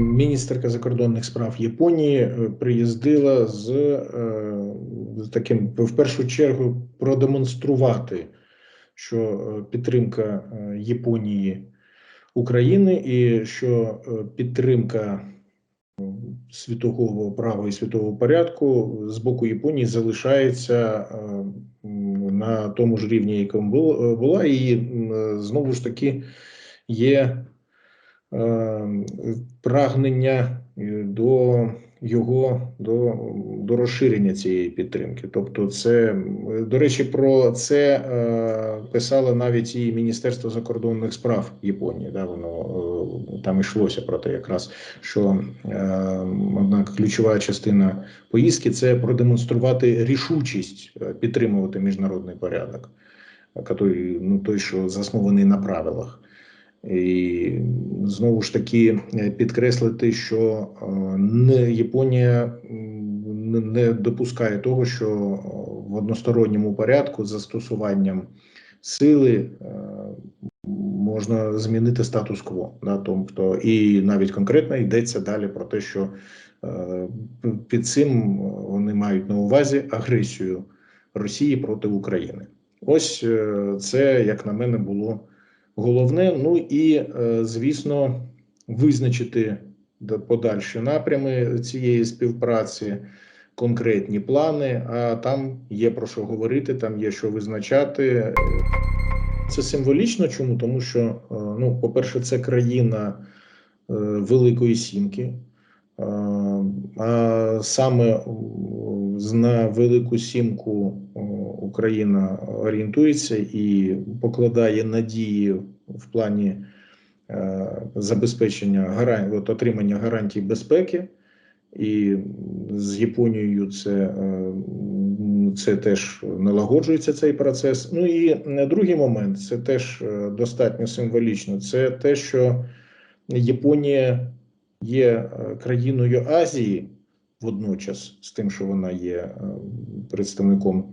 Міністерка закордонних справ Японії е, приїздила з, е, з таким в першу чергу продемонструвати, що е, підтримка Японії України і що підтримка світового права і світового порядку з боку Японії залишається на тому ж рівні, якому була, і знову ж таки є прагнення е, до його до, до розширення цієї підтримки. Тобто, це до речі, про це е, писало навіть і Міністерство закордонних справ Японії. Да, воно е, там йшлося про те, якраз що е, одна ключова частина поїздки це продемонструвати рішучість е, підтримувати міжнародний порядок, який, ну той, що заснований на правилах. І знову ж таки е, підкреслити, що е, не Японія не- допускає того, що е, в односторонньому порядку з застосуванням сили можна змінити статус-кво. Да, тобто, і навіть конкретно йдеться далі про те, що під цим вони мають на увазі агресію Росії проти України. Ось це, як на мене, було головне. Ну і е, звісно, визначити подальші напрями цієї співпраці, конкретні плани. А там є про що говорити, там є що визначати. Це символічно. Чому? Тому що, е, ну, по-перше, це країна е, Великої Сімки. Е, А саме на Велику Сімку е, Україна орієнтується і покладає надії в плані е, забезпечення от, отримання гарантій безпеки. І з Японією це, це теж налагоджується цей процес. Ну і другий момент це теж достатньо символічно. Це те, що Японія є е, країною Азії водночас з тим, що вона є е, представником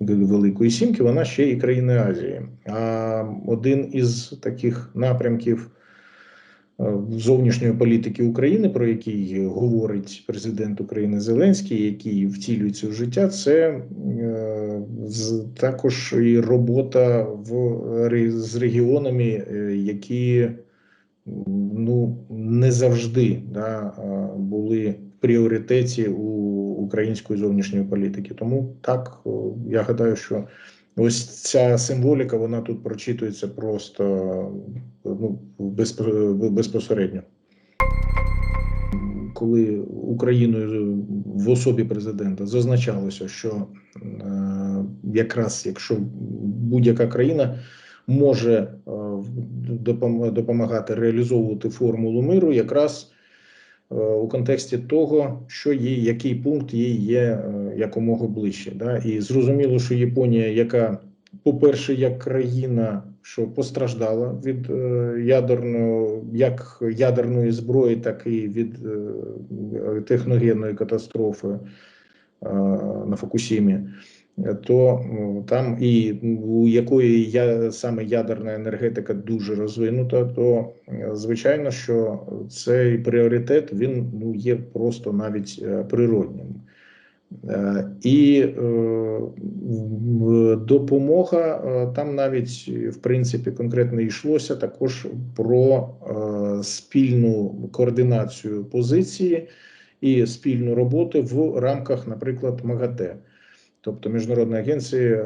е, Великої Сімки, вона ще і країни Азії. А один із таких напрямків зовнішньої політики України, про який говорить президент України Зеленський, який втілюється в життя, це також і робота в з регіонами, які ну завжди да, були в пріоритеті у української зовнішньої політики. Тому так я гадаю, що ось ця символіка вона тут прочитується просто ну, безпосередньо. Коли Україною в особі президента зазначалося, що е, якраз якщо будь-яка країна може е, допомагати реалізовувати формулу миру, якраз е, у контексті того, що є, який пункт їй є е, якомога ближче. Да? І зрозуміло, що Японія, яка, по-перше, як країна, що постраждала від ядерного, як ядерної зброї, так і від техногенної катастрофи на Фукусімі то там і у якої я саме ядерна енергетика дуже розвинута, то е, звичайно, що цей пріоритет він ну є просто навіть е, природнім. Е, І допомога там навіть в принципі конкретно йшлося також про спільну координацію позиції і спільну роботу в рамках, наприклад, МАГАТЕ тобто Міжнародної агенції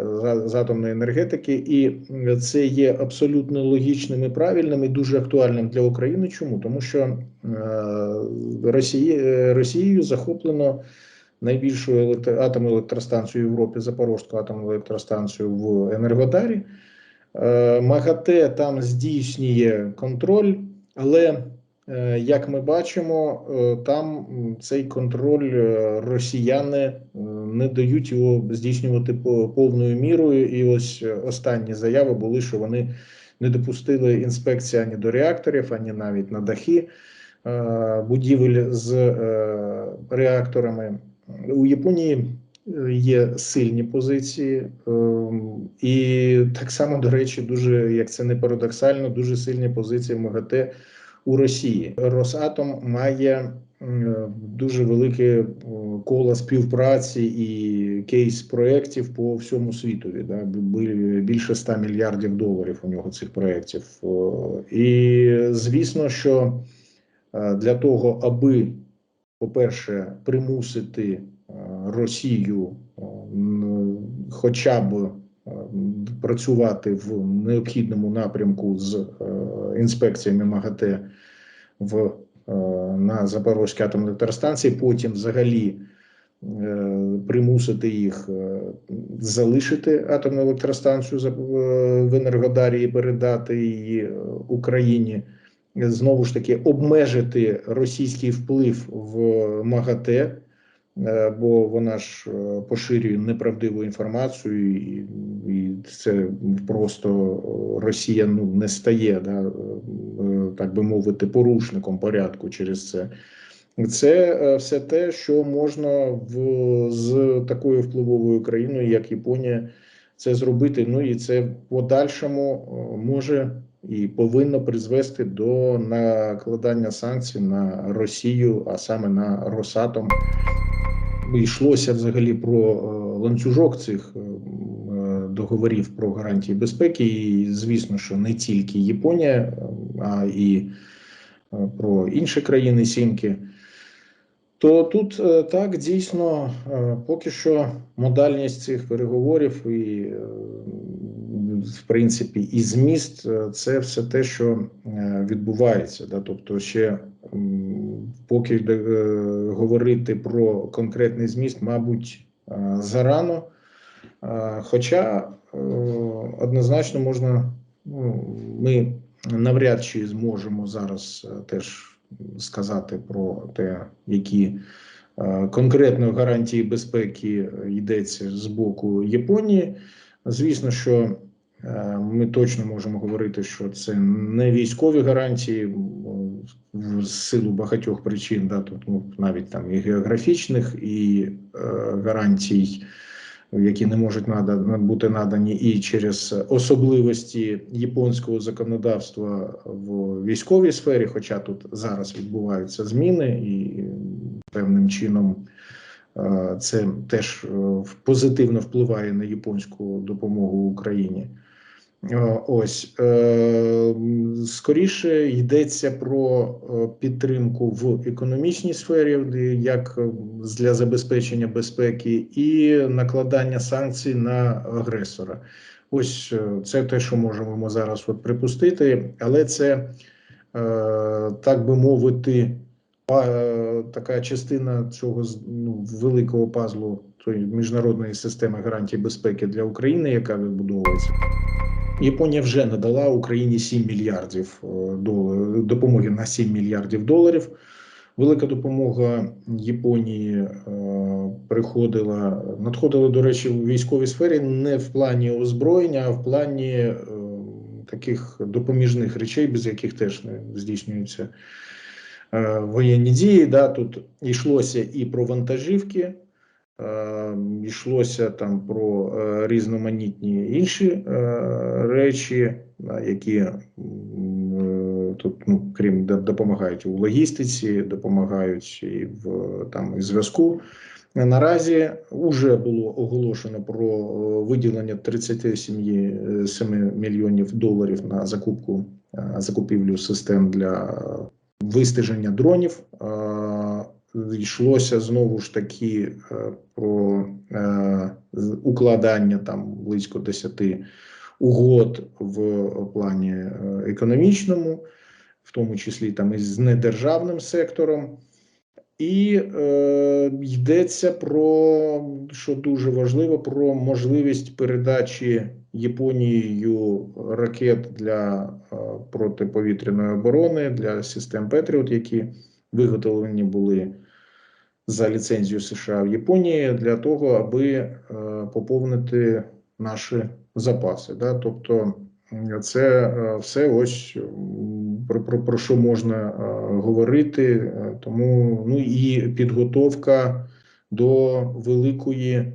з, атомної енергетики, і це є абсолютно логічним і правильним і дуже актуальним для України. Чому? Тому що е, Росії, е, Росією захоплено найбільшу електро, атомну електростанцію в Європі, Запорізьку атомну електростанцію в Енергодарі. Е, МАГАТЕ там здійснює контроль, але Як ми бачимо, е, там цей контроль е, росіяни е, не дають його здійснювати повною мірою. І ось е, останні заяви були, що вони не допустили інспекції ані до реакторів, ані навіть на дахи е, будівель з е, реакторами. У Японії е, є сильні позиції, і так само, до речі, дуже як це не парадоксально, дуже сильні позиції МАГАТЕ у Росії. Росатом має дуже велике коло співпраці і кейс проєктів по всьому світові. Да? Бі- Більше 100 мільярдів доларів у нього цих проєктів. І звісно, що е, для того, аби, по-перше, примусити е, Росію хоча б е, працювати в необхідному напрямку з е, інспекціями МАГАТЕ в, е, на Запорозькій атомній електростанції, потім взагалі е, примусити їх залишити атомну електростанцію в Енергодарі і передати її Україні. Знову ж таки, обмежити російський вплив в МАГАТЕ, бо вона ж е, поширює неправдиву інформацію, і, і це просто е, Росія ну, не стає, да, е, е, так би мовити, порушником порядку через це. Це е, все те, що можна в, з такою впливовою країною, як Японія, це зробити. Ну і це в подальшому е, може і повинно призвести до накладання санкцій на Росію, а саме на Росатом. Йшлося взагалі про е, ланцюжок цих е, договорів про гарантії безпеки. І звісно, що не тільки Японія, е, а і е, про інші країни Сімки. То тут е, так дійсно е, поки що модальність цих переговорів і, е, в принципі, і зміст е, це все те, що е, відбувається. Да? Тобто, ще поки е, говорити про конкретний зміст, мабуть, е, зарано. Е, Хоча однозначно можна, ну, ми навряд чи зможемо зараз теж сказати про те, які конкретно гарантії безпеки йдеться з боку Японії. Звісно, що ми точно можемо говорити, що це не військові гарантії в силу багатьох причин, да, тут ну, навіть там і географічних, і е, гарантій які не можуть нада- бути надані і через особливості японського законодавства в військовій сфері, хоча тут зараз відбуваються зміни, і певним чином е, це теж е, позитивно впливає на японську допомогу Україні. Е, Ось е, скоріше йдеться про е, підтримку в економічній сфері, як для забезпечення безпеки, і накладання санкцій на агресора. Ось це те, що можемо зараз от припустити, але це так би мовити, така частина цього ну, великого пазлу тої міжнародної системи гарантій безпеки для України, яка відбудовується. Японія вже надала Україні 7 мільярдів е, доларів допомоги на 7 мільярдів доларів. Велика допомога Японії е, приходила, надходила, до речі, у військовій сфері не в плані озброєння, а в плані е, таких допоміжних речей, без яких теж не здійснюються воєнні дії. Да, тут йшлося і про вантажівки, йшлося там про е, різноманітні інші е, речі, які е, тут, ну, крім до- допомагають у логістиці, допомагають і в там і зв'язку. Наразі вже було оголошено про виділення 37 7 мільйонів доларів на закупку закупівлю систем для вистеження дронів. Йшлося знову ж таки е, про е, укладання там близько 10 угод в плані е, економічному, в тому числі там із недержавним сектором. І е, йдеться про що дуже важливо, про можливість передачі Японією ракет для е, протиповітряної оборони для систем Петріот, які виготовлені були за ліцензією США в Японії для того, аби е, поповнити наші запаси. Да? Тобто це е, все ось про, про, про що можна е, говорити. Тому ну і підготовка до великої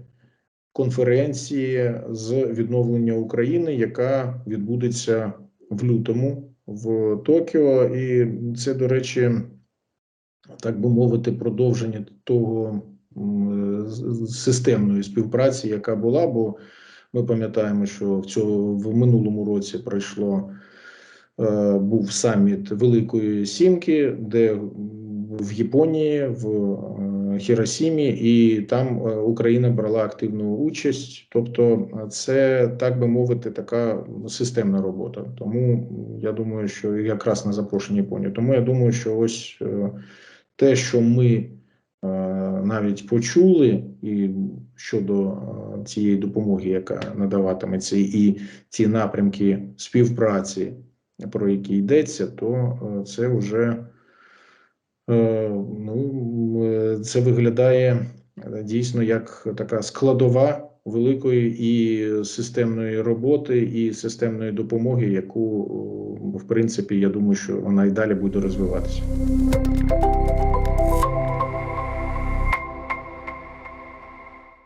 конференції з відновлення України, яка відбудеться в лютому в Токіо, і це, до речі, так би мовити, продовження того системної співпраці, яка була. Бо ми пам'ятаємо, що в цього в минулому році пройшло е, був саміт Великої Сімки, де в Японії, в е, Хіросімі, і там е, Україна брала активну участь. Тобто, це так би мовити, така системна робота. Тому я думаю, що якраз на запрошення Японії. Тому я думаю, що ось те, що ми е, навіть почули, і щодо е, цієї допомоги, яка надаватиметься, і ті напрямки співпраці, про які йдеться, то е, це вже ну, це виглядає дійсно як така складова великої і системної роботи, і системної допомоги, яку, в принципі, я думаю, що вона і далі буде розвиватися.